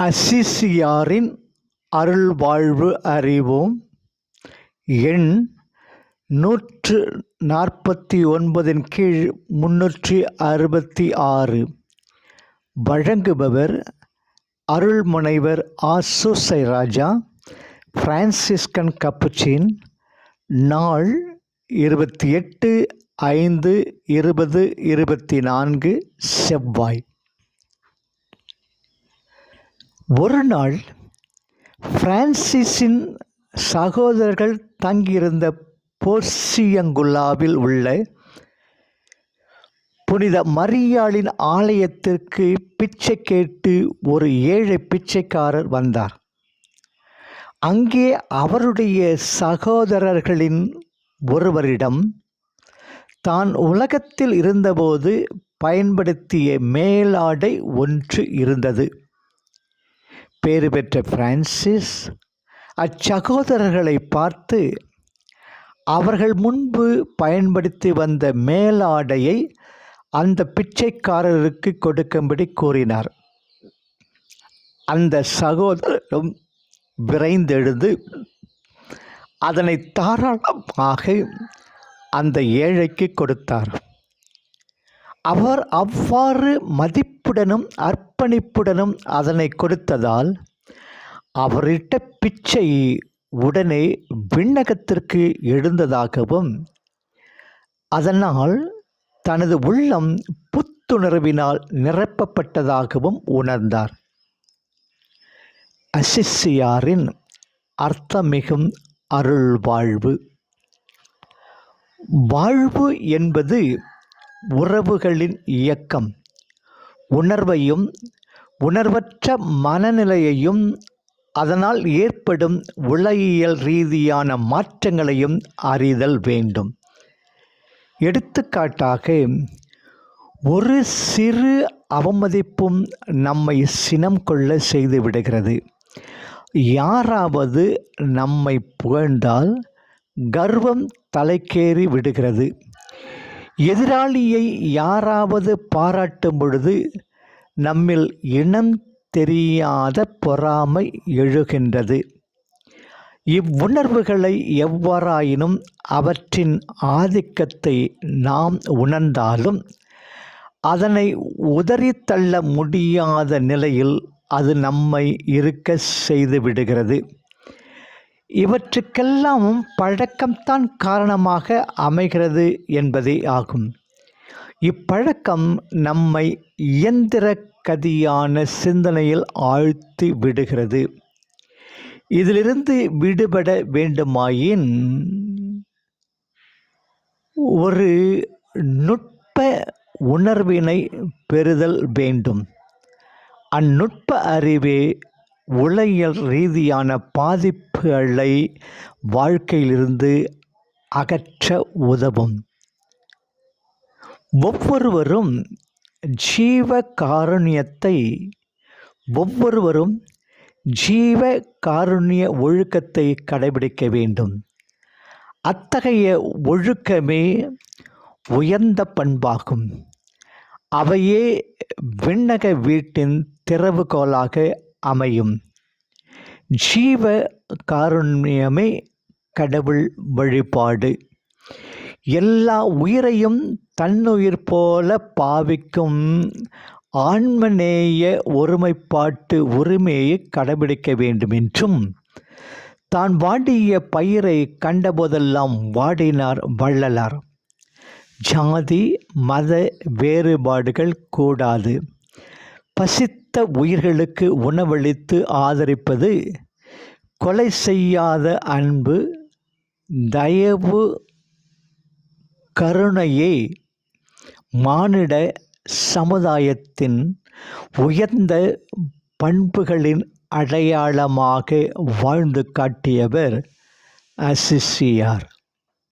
அசிசியாரின் அருள்வாழ்வு அறிவோம். எண் நூற்று நாற்பத்தி ஒன்பதின் கீழ் முன்னூற்றி அறுபத்தி ஆறு வழங்குபவர் அருள்முனைவர் ஆசுசை ராஜா பிரான்சிஸ்கன் கப்புச்சின் நாள் இருபத்தி எட்டு ஐந்து இருபது இருபத்தி நான்கு செவ்வாய். ஒரு நாள் பிரான்சிஸின் சகோதரர்கள் தங்கியிருந்த போர்சியங்குல்லாவில் உள்ள புனித மரியாளின் ஆலயத்திற்கு பிச்சை கேட்டு ஒரு ஏழை பிச்சைக்காரர் வந்தார். அங்கே அவருடைய சகோதரர்களின் ஒருவரிடம் தான் உலகத்தில் இருந்தபோது பயன்படுத்திய மேலாடை ஒன்று இருந்தது. பேறு பெற்ற பிரான்சிஸ் அச்சகோதரர்களை பார்த்து அவர்கள் முன்பு பயன்படுத்தி வந்த மேலாடையை அந்த பிச்சைக்காரருக்கு கொடுக்கும்படி கூறினார். அந்த சகோதரரும் விரைந்தெழுந்து அதனை தாராளமாக அந்த ஏழைக்கு கொடுத்தார். அவர் அவ்வாறு மதிப்புடனும் அர்ப்பணிப்புடனும் அதனை கொடுத்ததால் அவரிட்ட பிச்சை உடனே விண்ணகத்திற்கு எழுந்ததாகவும் அதனால் தனது உள்ளம் புத்துணர்வினால் நிரப்பப்பட்டதாகவும் உணர்ந்தார். அசிசியாரின் அர்த்தமிகும் அருள் வாழ்வு வாழ்வு என்பது உறவுகளின் இயக்கம். உணர்வையும் உணர்வற்ற மனநிலையையும் அதனால் ஏற்படும் உலகியல் ரீதியான மாற்றங்களையும் அறிதல் வேண்டும். எடுத்துக்காட்டாக ஒரு சிறு அவமதிப்பும் நம்மை சினம் கொள்ள செய்து விடுகிறது. யாராவது நம்மை புகழ்ந்தால் கர்வம் தலைக்கேறி விடுகிறது. எதிராளியை யாராவது பாராட்டும் பொழுது நம்மில் இனம் தெரியாத பொறாமை எழுகின்றது. இவ்வுணர்வுகளை எவ்வாறாயினும் அவற்றின் ஆதிக்கத்தை நாம் உணர்ந்தாலும் அதனை உதறித்தள்ள முடியாத நிலையில் அது நம்மை இருக்க செய்து விடுகிறது. இவற்றுக்கெல்லாம் பழக்கம்தான் காரணமாக அமைகிறது என்பதே ஆகும். இப்பழக்கம் நம்மை இயந்திர கதியான சிந்தனையில் ஆழ்த்தி விடுகிறது. இதிலிருந்து விடுபட வேண்டுமாயின் ஒரு நுட்ப உணர்வினை பெறுதல் வேண்டும். அந்நுட்ப அறிவே உளையல் ரீதியான பாதிப்புகளை வாழ்க்கையிலிருந்து அகற்ற உதவும். ஒவ்வொருவரும் ஜீவ காருண்யத்தை ஒவ்வொருவரும் ஜீவ காருண்ய ஒழுக்கத்தை கடைபிடிக்க வேண்டும். அத்தகைய ஒழுக்கமே உயர்ந்த பண்பாகும். அவையே விண்ணக வீட்டின் திறவுகோலாக அமையும். ஜீவ காருண்யமே கடவுள் வழிபாடு. எல்லா உயிரையும் தன்னுயிர் போல பாவிக்கும் ஆன்மநேய ஒருமைப்பாட்டு உரிமையை கடைபிடிக்க வேண்டும் என்றும் தான் வாடிய பயிரை கண்டபோதெல்லாம் வாடினார் வள்ளலார். ஜாதி மத வேறுபாடுகள் கூடாது. பசித்த உயிர்களுக்கு உணவளித்து ஆதரிப்பது கொலை செய்யாத அன்பு தயவு கருணையே மானிட சமுதாயத்தின் உயர்ந்த பண்புகளின் அடையாளமாக வாழ்ந்து காட்டியவர் அசிசியார்.